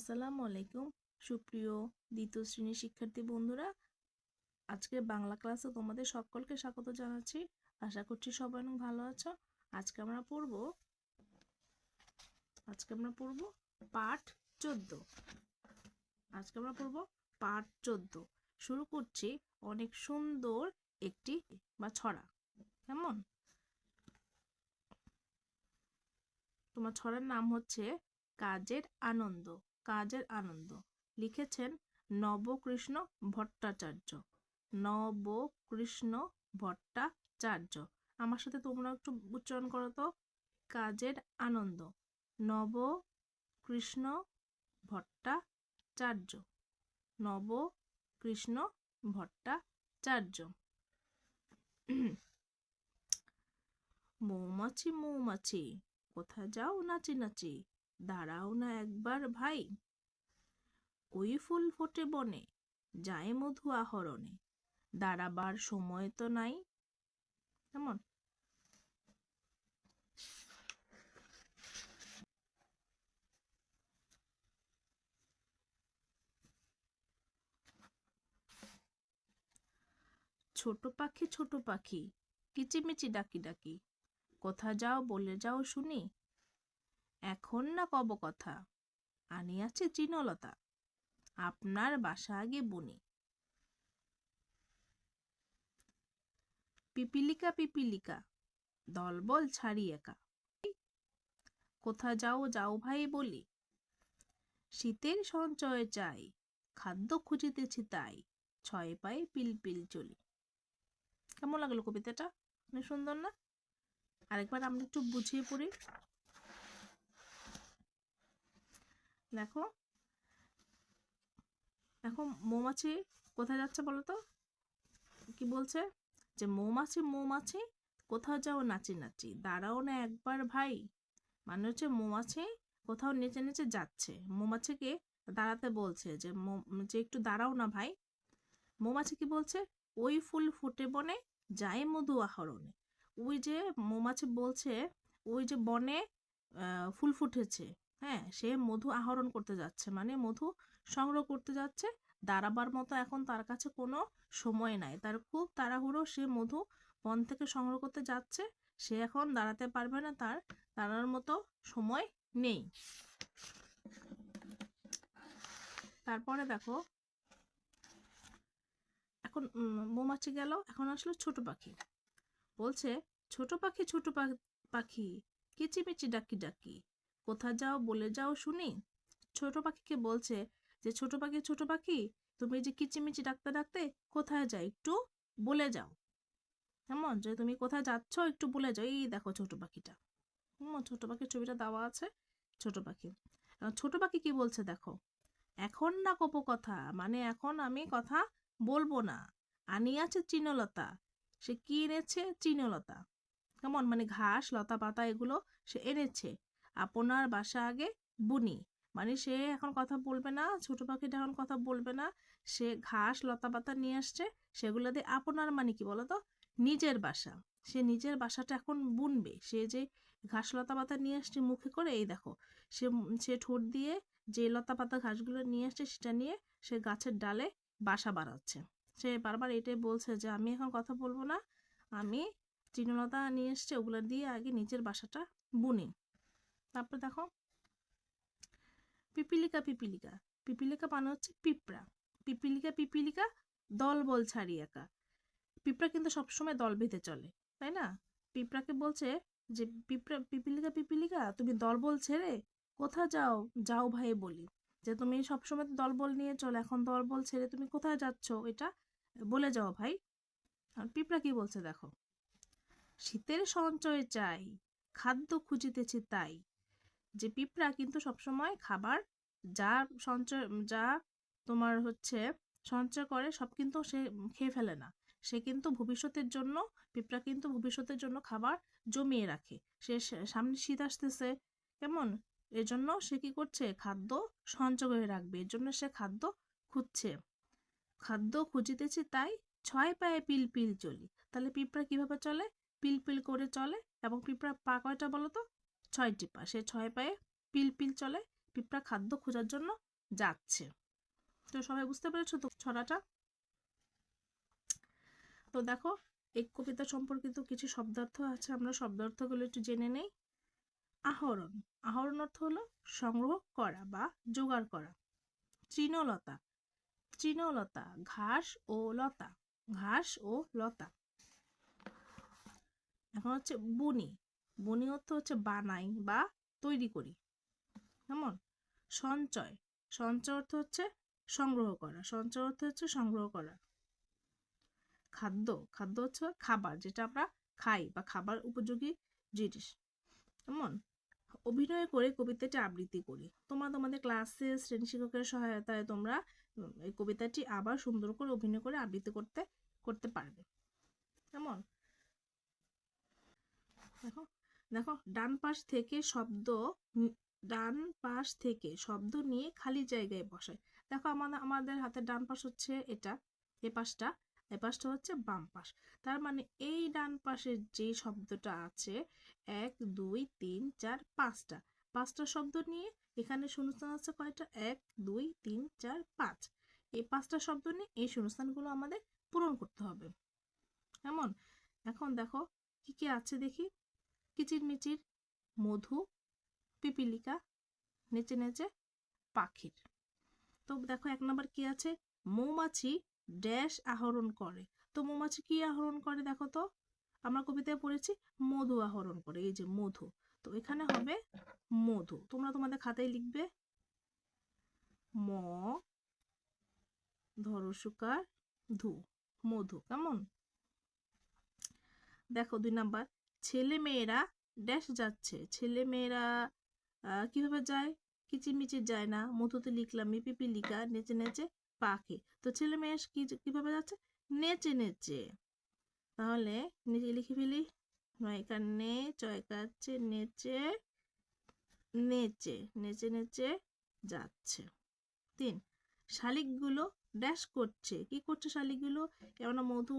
আসসালামু আলাইকুম। সুপ্রিয় দ্বিতীয় শ্রেণির শিক্ষার্থী বন্ধুরা আজকে বাংলা ক্লাসে তোমাদের সকলকে স্বাগত জানাচ্ছি। আশা করছি সবাই অনেক ভালো আছো। আজকে আমরা পড়ব, আজকে আমরা পড়ব পাঠ চোদ্দ। আজকে আমরা পড়ব পাঠ চোদ্দ। শুরু করছি অনেক সুন্দর একটি বা ছড়া। কেমন? তোমার ছড়ার নাম হচ্ছে কাজের আনন্দ। কাজের আনন্দ। লিখেছেন নবকৃষ্ণ ভট্টাচার্য। নবকৃষ্ণ ভট্টাচার্য। আমার সাথে তোমরা একটু উচ্চারণ করো তো। কাজের আনন্দ। নবকৃষ্ণ ভট্টাচার্য। নবকৃষ্ণ ভট্টাচার্য। মৌমাছি মৌমাছি কোথা যাও নাচি নাচি? দাঁড়াও না একবার ভাই। ওই ফুল ফোটে বনে, যায় মধু আহরণে। দাঁড়াবার সময় তো নাই। কেমন? ছোট পাখি ছোট পাখি, কিচিমিচি ডাকি ডাকি। কোথা যাও বলে যাও শুনি। এখন না কব কথা? আনিয়াছে চিনলতা আপনার বাসা আগে বুনি। পিপিলিকা পিপিলিকা, দলবল ছাড়ি একা। কোথা যাও যাও ভাই বলি। শীতের সঞ্চয় চাই, খাদ্য খুঁজিতেছি তাই, ছয় পায়ে পিলপিল চলি। কেমন লাগল কবিতাটা? অনেক সুন্দর না? আরেকবার আমরা একটু বুঝিয়ে পড়ি। দেখো। এখন মৌমাছি কোথায় যাচ্ছে বলো তো? কি বলছে? যে মৌমাছি মৌমাছি, কোথাও যাও নাচি নাচি। দাঁড়াও না একবার ভাই। মানে হচ্ছে মৌমাছি কোথাও নেচে নেচে যাচ্ছে। মৌমাছিকে দাঁড়াতে বলছে যে যে একটু দাঁড়াও না ভাই। মৌমাছি কি বলছে? ওই ফুল ফুটে বনে যায় মধু আহরণে। ওই যে মৌমাছি বলছে, ওই যে বনে ফুল ফুটেছে। হ্যাঁ সে মধু আহরণ করতে যাচ্ছে। মানে মধু সংগ্রহ করতে যাচ্ছে। দাঁড়াবার মতো এখন তার কাছে কোনো সময় নাই। তার খুব তাড়াহুড়ো সে মধু বন থেকে সংগ্রহ করতে যাচ্ছে। সে এখন দাঁড়াতে পারবে না, তার দাঁড়ানোর মতো সময় নেই। তারপরে দেখো, এখন মৌমাছি গেল, এখন আসলো ছোট পাখি। বলছে, ছোট পাখি ছোট পাখি, কিচিমিচি ডাকি ডাকি। কোথা যাও, বলে যাও শুনি। ছোট পাখিকে বলছে যে, ছোট পাখি ছোট পাখি, তুমি যে কিচিমিচি ডাকতে ডাকতে কোথায় যাও, একটু বলে যাও। কেমন? যে তুমি কোথায় যাচ্ছ, একটু বলে যাও। এই দেখো ছোট পাখিটা। ছোট পাখির ছবিটা দেওয়া আছে, ছোট পাখি। ছোট পাখি কি বলছে দেখো, এখন না কপ কথা মানে এখন আমি কথা বলব না। আনি আছে চিনলতা, সে কি এনেছে? চিনলতা। কেমন? মানে ঘাস, লতা পাতা, এগুলো সে এনেছে। আপনার বাসা আগে বুনি। মানে সে এখন কথা বলবে না, ছোট পাখিটা এখন কথা বলবে না। সে ঘাস, লতা পাতা নিয়ে আসছে, সেগুলো দিয়ে আপনার মানে কি বলতো? নিজের বাসা। সে নিজের বাসাটা এখন বুনবে। সে যে ঘাস, লতা পাতা নিয়ে আসছে মুখে করে, এই দেখো, সে সে ঠোঁট দিয়ে যে লতা পাতা ঘাসগুলো নিয়ে আসছে, সেটা নিয়ে সে গাছের ডালে বাসা বাড়াচ্ছে সে বারবার এটাই বলছে যে, আমি এখন কথা বলব না। আমি তৃণলতা নিয়ে এসছে, ওগুলো দিয়ে আগে নিজের বাসাটা বুনি। তারপর দেখো, পিপিলিকা পিপিলিকা। পিপিলিকা মানে হচ্ছে পিঁপড়া। পিপিলিকা পিপিলিকা, দল বল ছাড়ি একা। পিঁপড়া কিন্তু সবসময় দল বেঁধে চলে, তাই না? পিঁপড়াকে বলছে যে, পিঁপড়া, পিপিলিকা পিপিলিকা, তুমি দল বল ছেড়ে কোথা যাও? যাও ভাই বলি। যে, তুমি সবসময় দল বল নিয়ে চলো, এখন দল বল ছেড়ে তুমি কোথায় যাচ্ছ? এটা বলে যাও ভাই। আর পিঁপড়া কি বলছে দেখো, শীতের সঞ্চয় চাই, খাদ্য খুঁজিতেছি তাই যে পিঁপড়া কিন্তু সবসময় খাবার যা সঞ্চয়, যা তোমার হচ্ছে সঞ্চয় করে সব কিন্তু সে খেয়ে ফেলে না। সে কিন্তু ভবিষ্যতের জন্য, পিঁপড়া কিন্তু ভবিষ্যতের জন্য খাবার জমিয়ে রাখে। সে সামনে শীত আসতেছে, কেমন? এর জন্য সে কি করছে? খাদ্য সঞ্চয় করে রাখবে। এর জন্য সে খাদ্য খুঁজছে। খাদ্য খুঁজিতেছে তাই ছয় পায়ে পিল পিল চলি। তাহলে পিঁপড়া কীভাবে চলে? পিল পিল করে চলে এবং পিঁপড়া পা কয়টা বলো তো ছয়টি পা সে ছয় পায়ে পিল পিল চলে, পিঁপড়া খাদ্য খোঁজার জন্য যাচ্ছে। তো সবাই বুঝতে পেরেছ তো ছড়াটা? তো দেখো, এই কবিতা সম্পর্কিত কিছু শব্দার্থ আছে, আমরা শব্দার্থগুলো একটু জেনে নেই। আহরণ। আহরণ অর্থ হলো সংগ্রহ করা বা জোগাড় করা। তৃণলতা। তৃণলতা, ঘাস ও লতা। ঘাস ও লতা। এখন হচ্ছে বুনি। বুনি অর্থ হচ্ছে বানাই বা তৈরি করি। কেমন? সঞ্চয়। সঞ্চয় অর্থ হচ্ছে সংগ্রহ করা। সঞ্চয় অর্থ হচ্ছে সংগ্রহ করা। খাদ্য। খাদ্য হচ্ছে খাবার, যেটা আমরা খাই বা খাবার উপযোগী জিনিস। কেমন? অভিনয় করে কবিতাটি আবৃত্তি করি। তোমরা তোমাদের ক্লাসে শ্রেণি শিক্ষকের সহায়তায় তোমরা এই কবিতাটি আবার সুন্দর করে অভিনয় করে আবৃত্তি করতে করতে পারবে। কেমন? দেখো। দেখো, ডান পাশ থেকে শব্দ ডান পাশ থেকে শব্দ নিয়ে খালি জায়গায় বসায়। দেখো, আমাদের আমাদের হাতের ডান পাশ হচ্ছে এটা, এ পাশটা এ পাশটা হচ্ছে বাম পাশ। তার মানে এই ডান পাশের যে শব্দটা আছে, এক, দুই, তিন, চার, পাঁচটা। পাঁচটা শব্দ নিয়ে এখানে শূন্যস্থান আছে কয়টা? এক, দুই, তিন, চার, পাঁচ। এই পাঁচটা শব্দ নিয়ে এই শূন্যস্থানগুলো আমাদের পূরণ করতে হবে। এমন এখন দেখো, কি কি আছে দেখি। কিচির মিচির মধু, পিপিলিকা, নেচে নেচে পাখির। তো দেখো এক নম্বর কি আছে? মৌমাছি ড্যাশ আহরণ করে। তো মৌমাছি কি আহরণ করে দেখো তো? আমরা কবিতায় পড়েছি, মধু আহরণ করে, এই যে মধু। তো এখানে হবে মধু। তোমরা তোমাদের খাতায় লিখবে, ম ধরসুকার ধু, মধু, কেমন? দেখো দুই নাম্বার। ছেলে মেয়েরা ড্যাশ যাচ্ছে। ছেলে মেয়েরা কীভাবে যায়? কিচিরমিচির যায় না। মধুতে লিখলাম পিপিলিকা নেচে নেচে পাখি। তো ছেলে মেয়ে কীভাবে যাচ্ছে? নেচে নেচে। তাহলে নিচে লিখে ফেলি। নয়কার নে নেচে নেচে নেচে নেচে যাচ্ছে। তিন, শালিকগুলো ড্যাশ করছে। কি করছে শালিকগুলো? আমরা মধু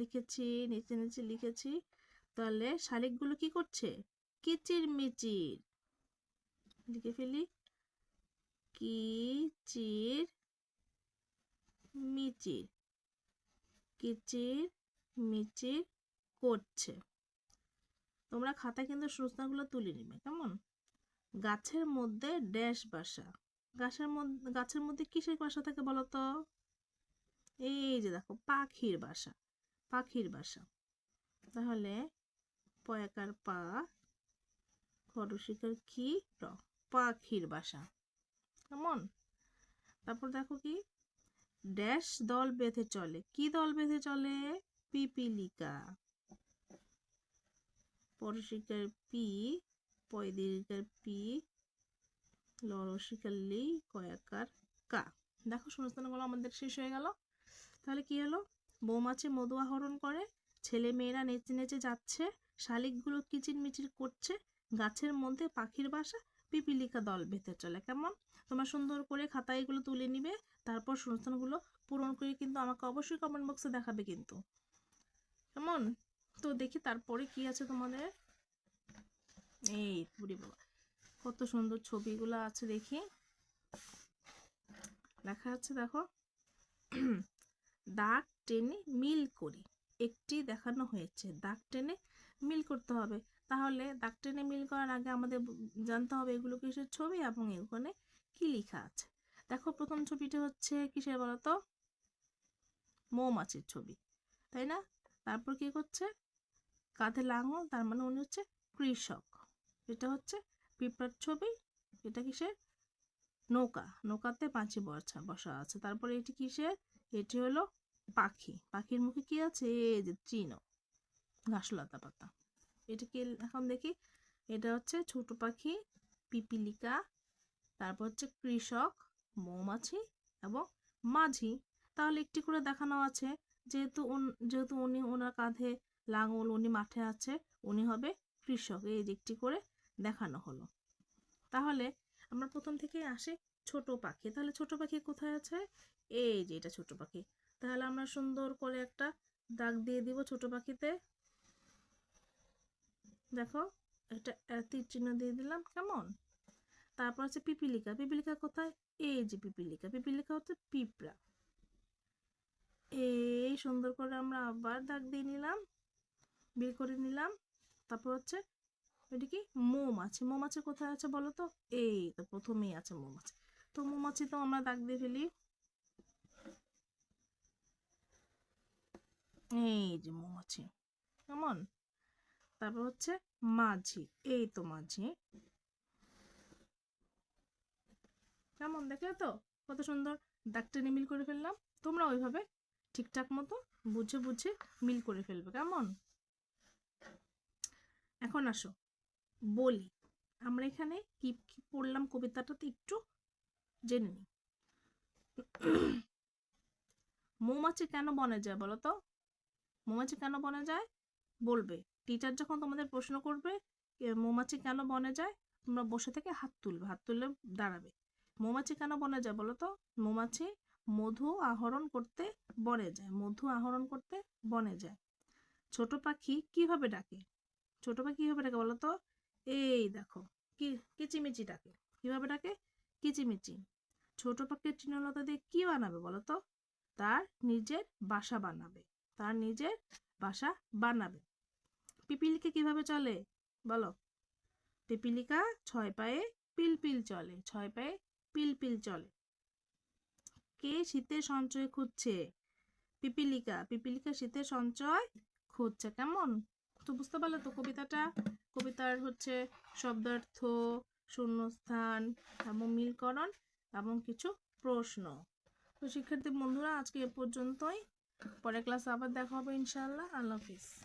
লিখেছি, নেচে নেচে লিখেছি। তাহলে শালিকগুলো কি করছে? কিচির মিচির। লিখে ফেলি। কিচির মিচির। কিচির মিচির করছে। তোমরা খাতায় কিন্তু সূচনাগুলো তুলে নিবে, কেমন? গাছের মধ্যে ড্যাশ বাসা। গাছের মধ্যে গাছের মধ্যে কিসের বাসা থাকে বলো তো এই যে দেখো, পাখির বাসা। পাখির বাসা। তাহলে পয়াকার পা, খরশিকার কি পাখির বাসা। কেমন? তারপর দেখো কি? ড্যাশ দল বেঁধে চলে। কি দল বেঁধে চলে? পিপিলিকা। পরশিকার পি পয়দিকার পি লরসিকার লি, কয়াকার কা। দেখো শূন্যস্থানগুলো আমাদের শেষ হয়ে গেল। তাহলে কি হলো? বৌমাছি মধু আহরণ করে ছেলে মেয়েরা নেচে নেচে যাচ্ছে শালিকগুলো কিচির মিচির করছে, গাছের মধ্যে পাখির বাসা, পিপিলিকা দল বেঁধে চলে। কেমন? তোমরা সুন্দর করে খাতায় এগুলো তুলে নিবে, তারপর শূন্যস্থানগুলো পূরণ করে কিন্তু আমাকে অবশ্যই কমেন্ট বক্সে দেখাবে কিন্তু। কেমন? তো দেখি তারপরে কি আছে তোমাদের। এই বুড়ি বাবা, কত সুন্দর ছবিগুলো আছে দেখি। লেখা আছে দেখো, দাগ টেনে মিল করি, একটি দেখানো হয়েছে। দাগ টেনে মিল করতে হবে। তাহলে টেনে মিল করার আগে আমাদের জানতে হবে এগুলো কিসের ছবি এবং এখানে কি লেখা আছে। দেখো প্রথম ছবিটা হচ্ছে কিসের বলতো? মৌমাছির ছবি, তাই না? তারপর কি করছে? কাঁধে লাঙল, তার মানে উনি হচ্ছে কৃষক। এটা হচ্ছে পিঁপড়ার ছবি, এটা কিসের? নৌকা, নৌকাতে পাঁচি বসা বসা আছে। তারপরে এটি কিসের? এটি হলো পাখি, পাখির মুখে কি আছে? এই যে তৃণ ঘাসলতা পাতা। এটা কি এখন দেখি, এটা হচ্ছে ছোট পাখি, পিপিলিকা, তারপর হচ্ছে কৃষক, মৌমাছি এবং মাঝি। তাহলে একটি করে দেখানো আছে, যেহেতু যেহেতু উনি ওনার কাঁধে লাঙল উনি মাঠে আছে, উনি হবে কৃষক। এই একটি করে দেখানো হলো। তাহলে আমরা প্রথম থেকে আসে ছোট পাখি। তাহলে ছোট পাখি কোথায় আছে? এই যে এটা ছোট পাখি। তাহলে আমরা সুন্দর করে একটা দাগ দিয়ে দিব ছোট পাখিতে। দেখো এটা তীর চিহ্ন দিয়ে দিলাম, কেমন? তারপর আছে পিপিলিকা পিপিলিকা কোথায়? এই যে পিপিলিকা পিপিলিকা হচ্ছে পিঁপড়া। এই সুন্দর করে আমরা আবার দাগ দিয়ে নিলাম, বের করে নিলাম, তারপর হচ্ছে, এটা কি? মৌমাছি মৌমাছি কোথায় আছে বলো তো? এই তো প্রথমেই আছে মৌমাছি। তো মৌমাছি তো আমরা দাগ দিয়ে ফেলি। এই যে মৌমাছি, কেমন? তারপর হচ্ছে মাঝি, এই তো মাঝি। কেমন দেখলে তো? কত সুন্দর। দাগ টেনে মিল করে ফেললাম। তোমরা ওইভাবে ঠিকঠাক মতো বুঝে বুঝে মিল করে ফেলবে। কেমন? এখন আসো। বলি, আমরা এখানে কি কি পড়লাম কবিতাটাতে একটু জেনে নিই। মৌমাছি কেন বনে যায় বলো তো? মৌমাছি কেন বনে যায়? বলবে। টিচার যখন তোমাদের প্রশ্ন করবে মৌমাছি কেন বনে যায়? তোমরা বসে থেকে হাত তুলবে, হাত তুললে দাঁড়াবে। মৌমাছি কেন বনে যায় বলো তো? মৌমাছি মধু আহরণ করতে বনে যায়, মধু আহরণ করতে বনে যায়। ছোট পাখি কীভাবে ডাকে? ছোট পাখি কীভাবে ডাকে বলো তো? এই দেখো, কি, কিচিমিচি ডাকে। কীভাবে ডাকে? কিচিমিচি। ছোট পাখির তৃণলতা দিয়ে কি বানাবে বলো তো? তার নিজের বাসা বানাবে, তার নিজের বাসা বানাবে। পিপিলিকা কীভাবে চলে? বলো। পিপিলিকা ছয় পায়ে পিলপিল চলে, ছয় পায়ে পিলপিল চলে। কে শীতের সঞ্চয় খুঁজছে? পিপিলিকা পিপিলিকা শীতের সঞ্চয় খুঁজছে কেমন? তো বুঝতে পারলে তো কবিতাটা। কবিতার হচ্ছে শব্দার্থ, শূন্যস্থান এবং মিলকরণ এবং কিছু প্রশ্ন। তো শিক্ষার্থী বন্ধুরা, আজকে এ পর্যন্তই। পরের ক্লাসে আবার দেখা হবে ইনশাআল্লাহ। আল্লাহ হাফিজ।